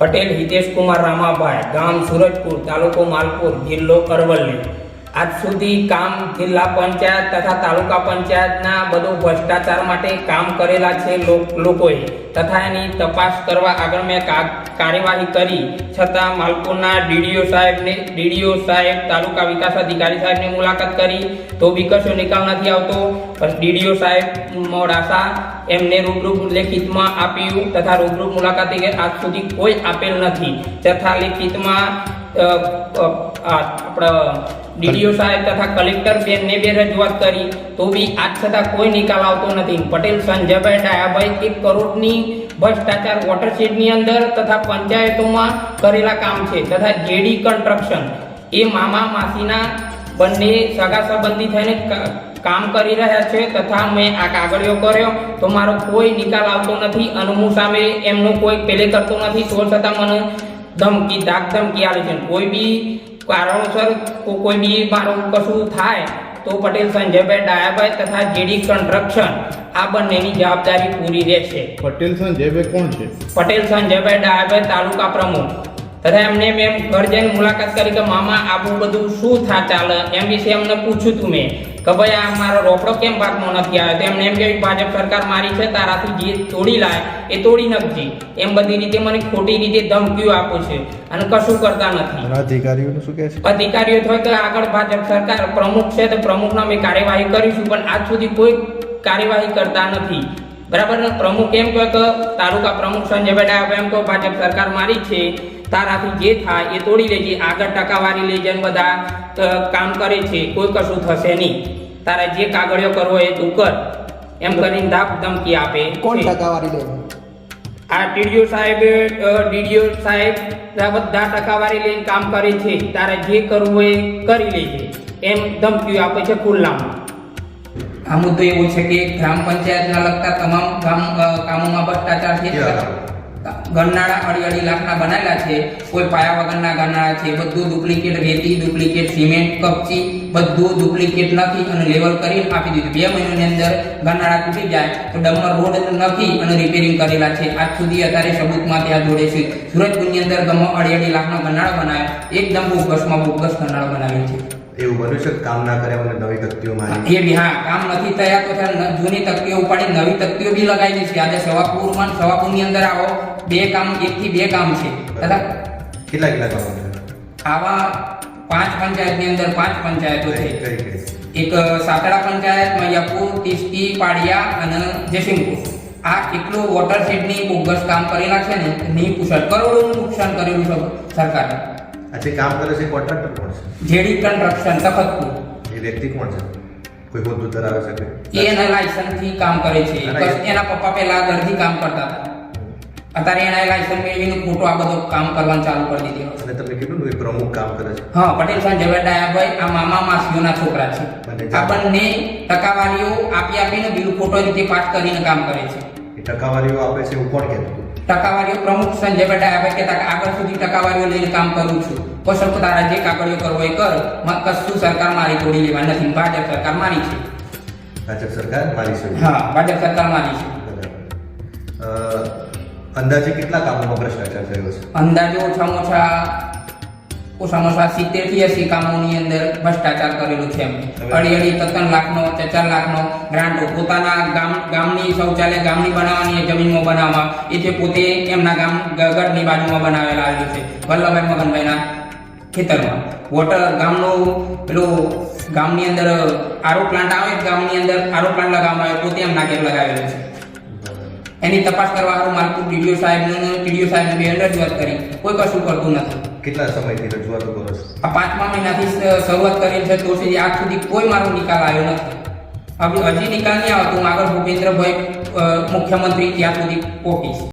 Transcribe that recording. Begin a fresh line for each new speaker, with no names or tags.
પટેલ હિતેશ કુમાર રામાભાઈ ગામ સુરજપુર તાલુકો માલપુર જિલ્લો અરવલ્લી આજ સુધી કામ જિલ્લા પંચાયત તથા તાલુકા પંચાયતના બધું ભ્રષ્ટાચાર માટે કામ કરેલા છે લોકોએ. તથા એની તપાસ કરવા આગળ મેં કાર્યવાહી કરી. છતાં માલપુરના ડીડીઓ સાહેબને ડીડીઓ સાહેબ તાલુકા વિકાસ અધિકારી સાહેબની મુલાકાત કરી. તો બી કશો નિકાલ નથી આવતો. ડીડીઓ સાહેબ મોડાસા એમને રૂબરૂ લેખિતમાં આપ્યું તથા રૂબરૂ મુલાકાતે આજ સુધી કોઈ આપેલ નથી. તથા લેખિતમાં આપણા ડીડીઓ સાહેબ તથા કલેક્ટર બેનને બે રજૂઆત કરી. તો બી આજ છતાં કોઈ નિકાલ આવતો નથી. પટેલ સંજયભાઈ ડાયાભાઈ એક કરોડની ભ્રષ્ટાચાર વોટરશેડની અંદર તથા પંચાયતોમાં કરેલા કામ છે તથા જેડી કન્સ્ટ્રક્શન એ મામા માસીના બંને સગા સંબંધી થઈને કામ કરી રહ્યા છે તથા મેં આ કાગળિયો કર્યો. તો મારો કોઈ નિકાલ આવતો નથી. અને હું સામે એમનો કોઈ પેલે કરતો નથી. તો છતાં મને ધમકી ધાક ધમકી આવે છે. કોઈ બી કારણોસર કોઈ બી મારું કશું થાય તો પટેલ સંજયભાઈ ડાયાભાઈ તથા જેડી કન્સ્ટ્રક્શન આ બંનેની જવાબદારી પૂરી રહેશે.
પટેલ સંજયભાઈ કોણ છે?
પટેલ સંજયભાઈ ડાયાભાઈ તાલુકા પ્રમુખ. તથા એમને મેં ઘર જઈને મુલાકાત કરી કે મામા આવું બધું શું થા ચાલે? એમ વિશે એમને પૂછ્યું તું મેં. કે ભાઈ આ મારો રોકડો કેમ ભાગમાં નથી આવ્યો? તો એમને એમ કે ભાજપ સરકાર મારી છે તારાથી જે તોડી લાય એ તોડી નાખજે. એમ બધી રીતે મને ખોટી રીતે ધમકીઓ આપો છે અને કશું કરતા નથી.
અધિકારીઓનું શું કહે છે?
અધિકારીઓ થાય કે આગળ ભાજપ સરકાર પ્રમુખ છે તો પ્રમુખના અમે કાર્યવાહી કરીશું પણ આજ સુધી કોઈ કાર્યવાહી કરતા નથી. બરાબર પ્રમુખ એમ કહે કે તાલુકા પ્રમુખ સંજયભાઈ ડાયબ એમ કહો ભાજપ સરકાર મારી છે. તારાથી જે થાય એ તોડી લેજે આગળ ટકાવારી લેજે બધા કામ કરે છે. કોઈ કશું થશે નહીં. તારે જે કાગળિયો કરવો એ તું કર. એમ કરીને ધાક ધમકી આપે.
કોણ ટકાવારી લે
આ ટીડીઓ સાહેબ ડીડીઓ સાહેબ બધા ટકાવારી લઈને કામ કરે છે. તારે જે કરવું હોય એ કરી લેજે. એમ ધમકીઓ આપે છે ખુલ્લામાં. આ મુદ્દો એવો છે કે ગ્રામ પંચાયતના લગતા તમામ ગામ અ, કામોમાં ભ્રષ્ટાચાર છે. ગરનાળા અડી અઢી લાખના બનાવેલા છે. કોઈ પાયા વગરના ગરનાળા છે. બધું ડુપ્લિકેટ રેતી ડુપ્લિકેટ સિમેન્ટ કપચી, બધું ડુપ્લિકેટ નથી અને લેવલ કરીને આપી દીધું. બે મહિનાની અંદર ગરનાળા તૂટી જાય તો ડમર રોડ નથી અને રિપેરિંગ કરેલા છે. આજ સુધી અત્યારે સબૂતમાં ત્યાં જોડે છે. સુરતપુરની અંદર ગમો અડી અઢી લાખનો ગરનાળો બનાવ્યો. એકદમ બોગસમાં બોગસ ગરનાળો બનાવ્યો છે.
એવું મનુષ્ય કામ ના કર્યા મને નવી તકતીઓ મારી?
એ બી હા કામ નથી થયા તો જૂની તકતીઓ ઉપાડી નવી તકતીઓ બી લગાવી છે. આજે સવાપુરમાં સવાપુરની અંદર આવો બે કામ એક થી બે કામ છે. તથા
કેટલા કેટલા કામ
આવા પાંચ પંચાયતની અંદર પાંચ પંચાયતો છે. એક સાતડા પંચાયત મૈયાપુર તિસ્તી પાડિયા અને જયસિંહપુર. આ એટલું વોટર શેડની બોગસ કામ કરેલા છે ને નહીં પૂછાય. કરોડોનું નુકસાન કરેલું છે સરકારે.
આ જે કામ કરે છે કોન્ટ્રાક્ટર કોણ છે?
JD construction Takhatpur.
એ વ્યક્તિ કોણ છે? કોઈ હોદ્દો ધરાવે છે
એ એના લાયસન્સથી કામ કરે છે. એના પપ્પા પહેલા ઘરથી કામ કરતા હતા. અત્યારે એના લાયસન્સ મેળવીને ખોટો આ બધો કામ કરવાનું ચાલુ કરી દીધો
અને તમે કીધું એ પ્રમુખ કામ કરે છે.
હા પટેલ સંજયભાઈ ડાયાભાઈ આ મામા માસીઓના છોકરા છે. આપણને ટકાવારીઓ આપી આપીને બિલ ખોટો રીતે પાઠ કરીને કામ કરે છે.
એ ટકાવારીઓ આપે છે એવું કોણ કહેતું? હતું?
ટકાવારીઓ પ્રમુખ સંજય બેટા આવે કે આગળ સુધી ટકાવારીઓ લઈને કામ કરું છું. કશો તારા જે કાગળિયો કરવો એ કર. કશું સરકાર મારી તોડી લેવા નથી. ભાજપ સરકાર મારી છે.
ભાજપ સરકાર મારી છે.
હા ભાજપ સરકાર મારી છે.
અંદાજે કેટલા કામોમાં ભ્રષ્ટાચાર થયો છે?
અંદાજો ઓછામાં ઓછા ઓછામાં ઓછા સિત્તેરથી એસી કામોની અંદર ભ્રષ્ટાચાર કરેલું છે એમને અઢી અઢી ત્રણ લાખનો ચાર લાખનો ગ્રાન્ટો પોતાના ગામ ગામની શૌચાલય ગામની બનાવવાની જમીનમાં બનાવવા એ જે પોતે એમના ગામ ગઢની બાજુમાં બનાવેલા આવેલું છે. વલ્લભભાઈ મગનભાઈના ખેતરમાં. વોટર ગામનું પેલું ગામની અંદર આરો પ્લાન્ટ આવે ગામની અંદર આરો પ્લાન્ટ લગાવવામાં આવે પોતે એમના ઘેર લગાવેલું છે. એની તપાસ કરવા હારું માલપુર ડીડીઓ સાહેબનું ડીડીઓ સાહેબને બે રજૂઆત કરી. કોઈ કશું કરતું નથી.
કેટલા સમયથી રજૂઆતો કરો છો?
આ પાંચમા મહિનાથી શરૂઆત કરી છે તો સુધી આજ સુધી કોઈ મારો નિકાલ આવ્યો નથી. હવે હજી નિકાલ નહીં આવતો હું આગળ ભૂપેન્દ્રભાઈ મુખ્યમંત્રી ત્યાં સુધી પહોંચીશ